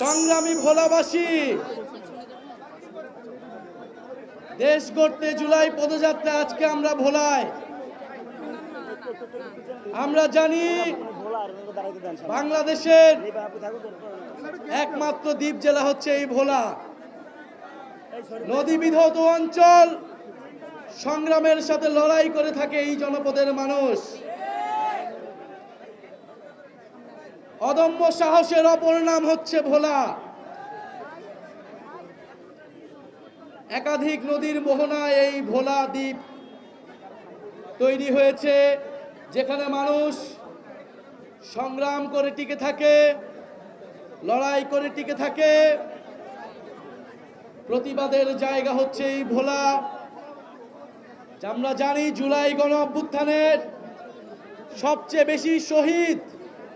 সংগ্রামী ভোলাবাসী, দেশ গড়তে জুলাই পদযাত্রা আজকে আমরা ভোলায়। আমরা জানি বাংলাদেশের একমাত্র দ্বীপ জেলা হচ্ছে এই ভোলা। নদী বিধৌত অঞ্চল সংগ্রামের সাথে লড়াই করে থাকে এই জনপদের মানুষ। অদম্য সাহসের অপর নাম হচ্ছে ভোলা। একাধিক নদীর মোহনায় এই ভোলা দ্বীপ তৈরি হয়েছে, যেখানে মানুষ সংগ্রাম করে টিকে থাকে, লড়াই করে টিকে থাকে। প্রতিবাদের জায়গা হচ্ছে এই ভোলা। আমরা জানি, জুলাই গণ অভ্যুত্থানের সবচেয়ে বেশি শহীদ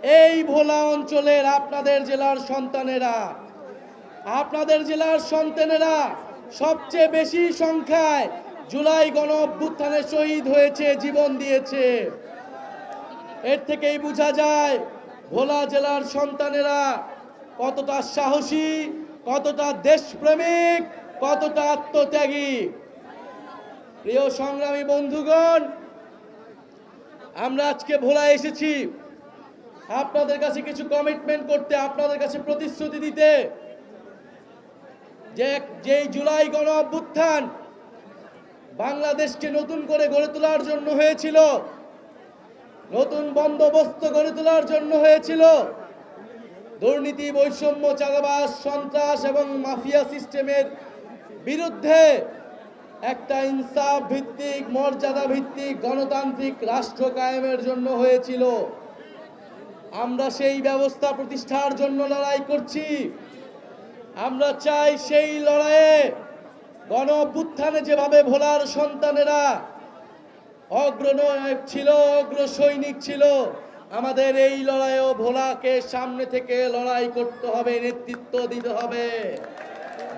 এই ভোলা অঞ্চলের আপনাদের জেলার সন্তানেরা, আপনাদের জেলার সন্তানেরা, সবচেয়ে বেশি সংখ্যায় জুলাই গণ অভ্যুত্থানে শহীদ হয়েছে, জীবন দিয়েছে। এর থেকেই বোঝা যায়, ভোলা জেলার সন্তানেরা কতটা সাহসী, কতটা দেশপ্রেমিক, কতটা আত্মত্যাগী। প্রিয় সংগ্রামী বন্ধুগণ, আমরা আজকে ভোলা এসেছি। আপনাদের কাছে কিছু কমিটমেন্ট করতে, আপনাদের কাছে প্রতিশ্রুতি দিতে। যে যেই জুলাই গণ অভ্যুত্থান বাংলাদেশকে নতুন করে গড়ে তোলার জন্য হয়েছিল, নতুন বন্দোবস্ত গড়ে তোলার জন্য হয়েছিল, দুর্নীতি, বৈষম্য চাঁদাবাস সন্ত্রাস এবং মাফিয়া সিস্টেমের বিরুদ্ধে একটা ইনসাফ ভিত্তিক, মর্যাদা ভিত্তিক গণতান্ত্রিক রাষ্ট্র কায়েমের জন্য হয়েছিল। আমরা সেই ব্যবস্থা প্রতিষ্ঠার জন্য লড়াই করছি। আমরা চাই সেই লড়াইয়ে গণ অভ্যুত্থানে যেভাবে ভোলার সন্তানেরা অগ্রনায়ক ছিল অগ্র সৈনিক ছিল, আমাদের এই লড়াইও ভোলাকে সামনে থেকে লড়াই করতে হবে, নেতৃত্ব দিতে হবে।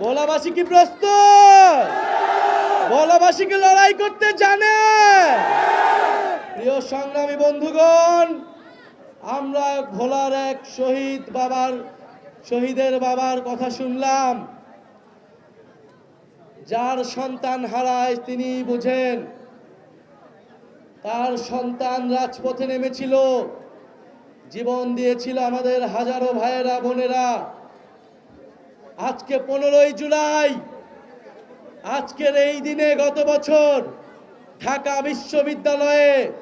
ভোলাবাসী কি প্রস্তুত? ভোলাবাসী কি লড়াই করতে জানে? প্রিয় সংগ্রামী বন্ধুগণ আমরা ভোলার এক শহীদ বাবার, শহীদের বাবার কথা শুনলাম। যার সন্তান হারায় তিনি বুঝেন। তার সন্তান রাজপথে নেমেছিল। জীবন দিয়েছিল আমাদের হাজারো ভাইয়েরা, বোনেরা। আজকে পনেরোই জুলাই। আজকের এই দিনে গত বছর ঢাকা বিশ্ববিদ্যালয়ে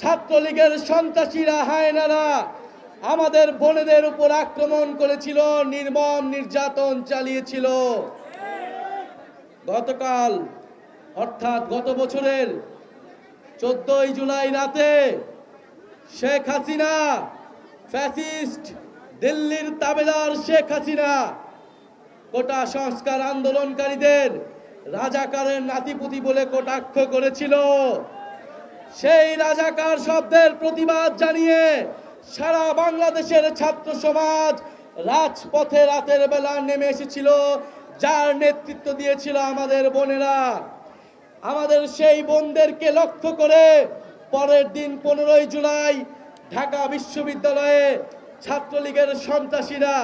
ছাত্রলীগের সন্ত্রাসীরা, হায়নারা আমাদের বোনেদের উপর আক্রমণ করেছিল, নির্মম নির্যাতন চালিয়েছিল। গতকাল, অর্থাৎ গত বছরের চোদ্দই জুলাই রাতে শেখ হাসিনা, ফ্যাসিস্ট দিল্লির তাবেদার শেখ হাসিনা, কোটা সংস্কার আন্দোলনকারীদের রাজাকারের নাতিপুতি বলে কটাক্ষ করেছিল। সেই রাজাকার শব্দের প্রতিবাদ জানিয়ে সারা বাংলাদেশের ছাত্র সমাজ রাজপথে রাতের বেলা নেমে এসেছিল, যার নেতৃত্ব দিয়েছিল আমাদের বোনেরা। আমাদের সেই বোনদেরকে লক্ষ্য করে পরের দিন পনেরোই জুলাই ঢাকা বিশ্ববিদ্যালয়ে ছাত্রলীগের সন্ত্রাসীরা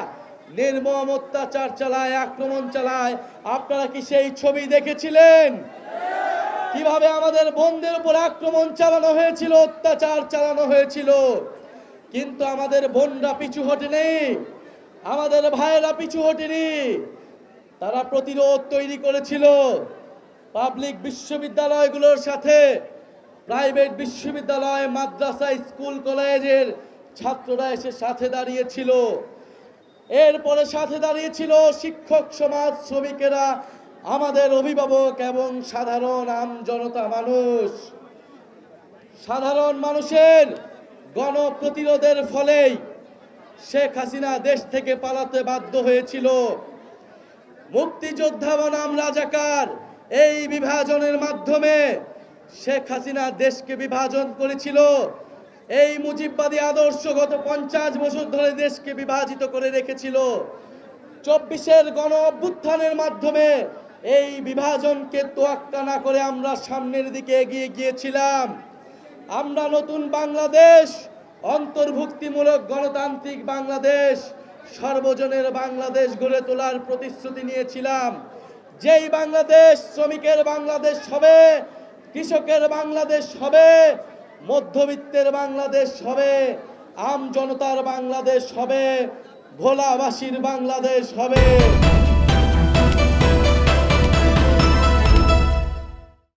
নির্মম অত্যাচার চালায়, আক্রমণ চালায়। আপনারা কি সেই ছবি দেখেছিলেন? কীভাবে আমাদের বোনদের উপর আক্রমণ চালানো হয়েছিল, অত্যাচার চালানো হয়েছিল। কিন্তু আমাদের বোনরা পিছু হটেনি, আমাদের ভাইয়েরা পিছু হটেনি। তারা প্রতিরোধ তৈরি করেছিল পাবলিক বিশ্ববিদ্যালয়গুলোর সাথে। প্রাইভেট বিশ্ববিদ্যালয়, মাদ্রাসা, স্কুল, কলেজের ছাত্ররা এসে সাথে দাঁড়িয়েছিল। এরপরে সাথে দাঁড়িয়েছিল শিক্ষক, সমাজ, শ্রমিকেরা আমাদের অভিভাবক এবং সাধারণ আম জনতা মানুষ, সাধারণ মানুষের গণপ্রতিরোধের ফলেই শেখ হাসিনা দেশ থেকে পালাতে বাধ্য হয়েছিল। মুক্তিযোদ্ধা বনাম রাজাকার এই বিভাজনের মাধ্যমে শেখ হাসিনা দেশকে বিভাজন করেছিল। এই মুজিববাদী আদর্শ গত পঞ্চাশ বছর ধরে দেশকে বিভাজিত করে রেখেছিল। চব্বিশের গণ অভ্যুত্থানের মাধ্যমে এই বিভাজনকে তোয়াক্কা না করে আমরা সামনের দিকে এগিয়ে গিয়েছিলাম। আমরা নতুন বাংলাদেশ, অন্তর্ভুক্তিমূলক গণতান্ত্রিক বাংলাদেশ, সর্বজনের বাংলাদেশ গড়ে তোলার প্রতিশ্রুতি নিয়েছিলাম। যেই বাংলাদেশ শ্রমিকের বাংলাদেশ হবে, কৃষকের বাংলাদেশ হবে, মধ্যবিত্তের বাংলাদেশ হবে, আম জনতার বাংলাদেশ হবে, ভোলাবাসীর বাংলাদেশ হবে।